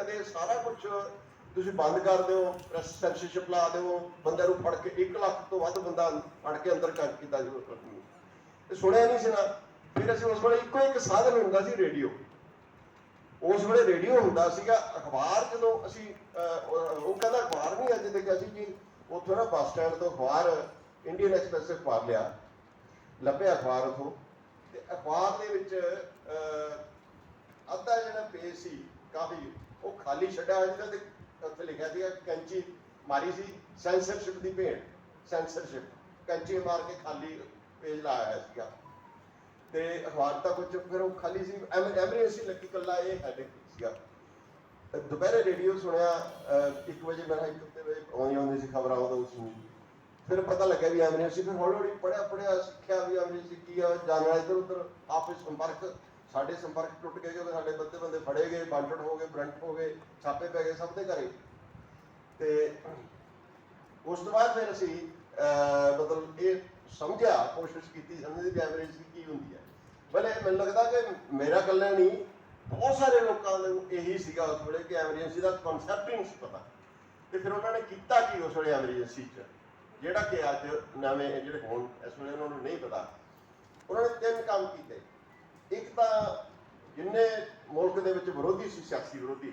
ਕਦੇ ਸਾਰਾ ਕੁਝ ਤੁਸੀਂ ਬੰਦ ਕਰ ਦਿਓ ਪ੍ਰੈਸ ਸੈਂਸਰਸ਼ਿਪ ਲਾ ਦਿਓ, ਬੰਦੇ ਨੂੰ ਫੜ ਕੇ 1 ਲੱਖ ਤੋਂ ਵੱਧ ਬੰਦਾ ਫੜ ਕੇ ਅੰਦਰ ਕਰ ਕੀਤਾ ਜੀ ਇਹ ਸੁਣਿਆ ਨਹੀਂ ਸੀ ਨਾ, ਫਿਰ ਅਸੀਂ ਉਸ ਵੇਲੇ ਇੱਕੋ ਇੱਕ ਸਾਧਨ ਹੁੰਦਾ ਸੀ ਰੇਡੀਓ। ਉਸ ਵੇਲੇ ਰੇਡੀਓ ਹੁੰਦਾ ਸੀਗਾ, ਅਖਬਾਰ ਜਦੋਂ ਅਸੀਂ ਉਹ ਕਹਿੰਦਾ ਅਖਬਾਰ ਨਹੀਂ ਅੱਜ ਤੱਕ ਅਸੀਂ ਜੀ ਉੱਥੋਂ ਨਾ ਬੱਸ ਸਟੈਂਡ ਤੋਂ ਅਖਬਾਰ, ਇੰਡੀਅਨ ਐਕਸਪ੍ਰੈਸ ਅਖਬਾਰ ਲਿਆ। ਲੱਭਿਆ ਅਖਬਾਰ ਉਥੋਂ। ਤੇ ਅਖਬਾਰ ਦੇ ਵਿੱਚ ਅੱਧਾ ਜਿਹੜਾ ਪੇਜ ਸੀ, ਕਾਫੀ ਉਹ ਖਾਲੀ ਛੱਡਿਆ ਹੋਇਆ ਜਿਹਦੇ ਤੇ ਉੱਥੇ ਲਿਖਿਆ ਸੀਗਾ ਕੈਂਚੀ ਮਾਰੀ ਸੀ ਸੈਂਸਰਸ਼ਿਪ ਦੀ ਭੇਡ ਸੈਂਸਰਸ਼ਿਪ ਕੈਂਚੀ ਮਾਰ ਕੇ ਖਾਲੀ ਪੇਜ ਲਾਇਆ ਸੀਗਾ। ਤੇ ਅਖਬਾਰ ਤਾਂ ਕੁਝ ਫਿਰ ਉਹ ਖਾਲੀ ਸੀ ਐਮਰਜੈਂਸੀ ਲੱਗੀ ਕੱਲਾ ਇਹ ਹੈਡਿੰਗ ਸੀਗਾ। ਦੁਪਹਿਰੇ ਰੇਡੀਓ ਸੁਣਿਆ 1 ਵਜੇ ਮੇਰਾ 1 ਵਜੇ ਆਉਂਦੀ ਆਉਂਦੀ ਸੀ ਖਬਰਾਂ ਉਦੋਂ ਸੁਣੀ ਫਿਰ ਪਤਾ ਲੱਗਿਆ ਵੀ ਐਮਰਜੈਂਸੀ ਫਿਰ ਹੌਲੀ ਹੌਲੀ ਪੜਿਆ ਪੜਿਆ ਸਿੱਖਿਆ ਵੀ ਐਮਰਜੈਂਸੀ ਕੀ ਆ ਜਾਣਨਾ ਇੱਧਰ ਉੱਧਰ ਆਪਸ ਸੰਪਰਕ ਸਾਡੇ ਸੰਪਰਕ ਟੁੱਟ ਗਏ ਕਿਉਂਕਿ ਸਾਡੇ ਬੰਦੇ ਬੰਦੇ ਫੜੇ ਗਏ ਬਾਂਟੜ ਹੋ ਗਏ, ਬ੍ਰੰਟ ਹੋ ਗਏ, ਛਾਪੇ ਪੈ ਗਏ ਸਭ ਦੇ ਘਰੇ। ਤੇ ਉਸ ਤੋਂ ਬਾਅਦ ਫਿਰ ਅਸੀਂ ਮਤਲਬ ਇਹ ਸਮਝਿਆ, ਕੋਸ਼ਿਸ਼ ਕੀਤੀ, ਸਮਝਣ ਦੀ ਐਵਰੇਜ ਕੀ ਹੁੰਦੀ ਹੈ। ਭਲੇ ਮੈਨੂੰ ਲੱਗਦਾ ਕਿ ਮੇਰਾ ਇਕੱਲਾ ਨਹੀਂ, ਬਹੁਤ ਸਾਰੇ ਲੋਕਾਂ ਨੂੰ ਇਹੀ ਸੀਗਾ ਉਸ ਵੇਲੇ ਕਿ ਐਮਰਜੈਂਸੀ ਦਾ ਕਨਸੈਪਟ ਹੀ ਨਹੀਂ ਸੀ ਪਤਾ। ਤੇ ਫਿਰ ਉਹਨਾਂ ਨੇ ਕੀਤਾ ਕੀ ਉਸ ਵੇਲੇ ਐਮਰਜੈਂਸੀ 'ਚ? ਜਿਹੜਾ ਕਿ ਅੱਜ ਨਵੇਂ ਜਿਹੜੇ ਹੁਣ, ਇਸ ਵੇਲੇ ਉਹਨਾਂ ਨੂੰ ਨਹੀਂ ਪਤਾ। ਉਹਨਾਂ ਨੇ ਤਿੰਨ ਕੰਮ ਕੀਤੇ। ਜਿੰਨੇ ਮੁਲਕ ਦੇ ਵਿੱਚ ਵਿਰੋਧੀ ਸੀ ਸਿਆਸੀ ਵਿਰੋਧੀ?